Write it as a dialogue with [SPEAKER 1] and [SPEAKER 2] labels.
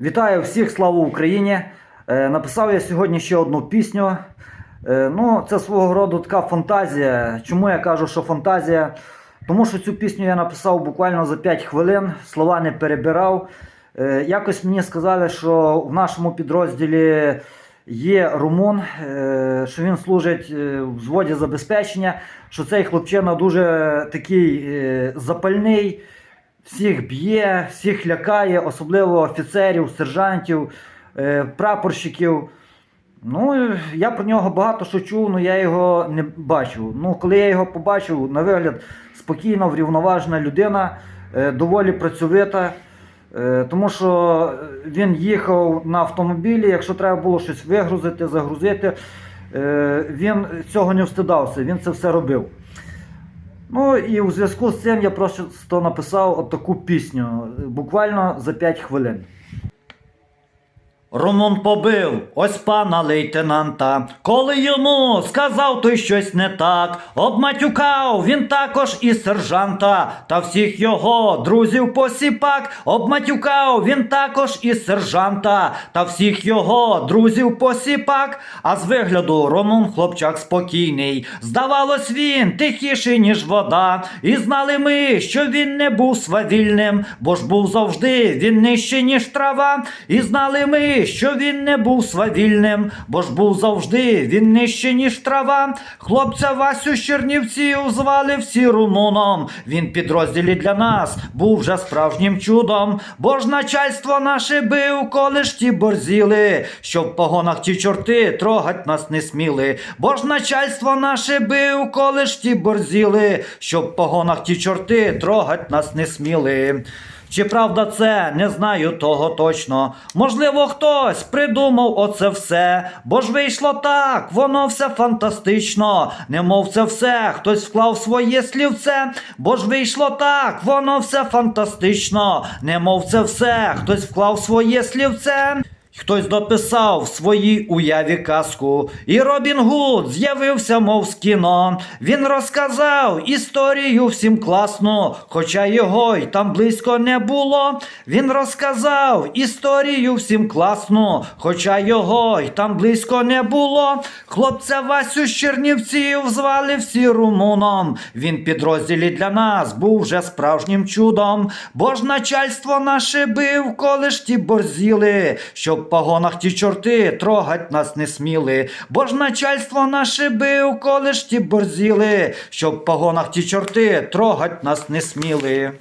[SPEAKER 1] Вітаю всіх, слава Україні! Е, Написав я сьогодні ще одну пісню. Е, Ну, це свого роду така фантазія. Чому я кажу, що фантазія? Тому що цю пісню я написав буквально за 5 хвилин, слова не перебирав. Е, Якось мені сказали, що в нашому підрозділі є румун, що він служить в взводі забезпечення, що цей хлопчина дуже такий запальний всіх б'є, всіх лякає, особливо офіцерів, сержантів, е, прапорщиків. Ну, я про нього багато що чув, але я його не бачив. Ну, коли я його побачив, на вигляд спокійна, врівноважена людина, е, доволі працьовита. Е, Тому що він їхав на автомобілі, якщо треба було щось вигрузити, загрузити, він цього не встидався, він це все робив. Ну і у зв'язку з цим я просто написав от таку пісню, буквально за 5 хвилин. Румун побив ось пана лейтенанта. Коли йому сказав той щось не так, обматюкав він також і сержанта, та всіх його друзів посіпак, обматюкав він також і сержанта, та всіх його друзів посіпак. А з вигляду Ромун хлопчак спокійний. Здавалось, він тихіший, ніж вода. І знали ми, що він не був свавільним, бо ж був завжди він нижче, ніж трава. І знали ми, що він не був свавільним, бо ж був завжди він нижче, ніж трава. Хлопця Васю з Чернівців звали всі румуном. Він підрозділі для нас був вже справжнім чудом. Бо ж начальство наше бив, коли ж ті борзіли, що в погонах ті чорти трогать нас не сміли. Бо ж начальство наше бив, коли ж ті борзіли, що в погонах ті чорти трогать нас не сміли. Чи правда це, не знаю того точно. Можливо, хтось придумав оце все, бо ж вийшло так, воно все фантастично. Немов це все, хтось вклав своє слівце, бо ж вийшло так, воно все фантастично. Немов це все, хтось вклав своє слівце. Хтось дописав в своїй уяві казку, і Робін Гуд з'явився, мов з кіно. Він розказав історію всім класну, хоча його й там близько не було. Він розказав історію всім класну, хоча його й там близько не було. Хлопця Васю з Чернівців звали всі румуном. Він підрозділі для нас був вже справжнім чудом. Бо ж начальство наше бив, коли ж ті борзіли, щоб погонах ті чорти трогать нас не сміли. Бо ж начальство наше бив, коли ж ті борзіли, щоб в погонах ті чорти трогать нас не сміли.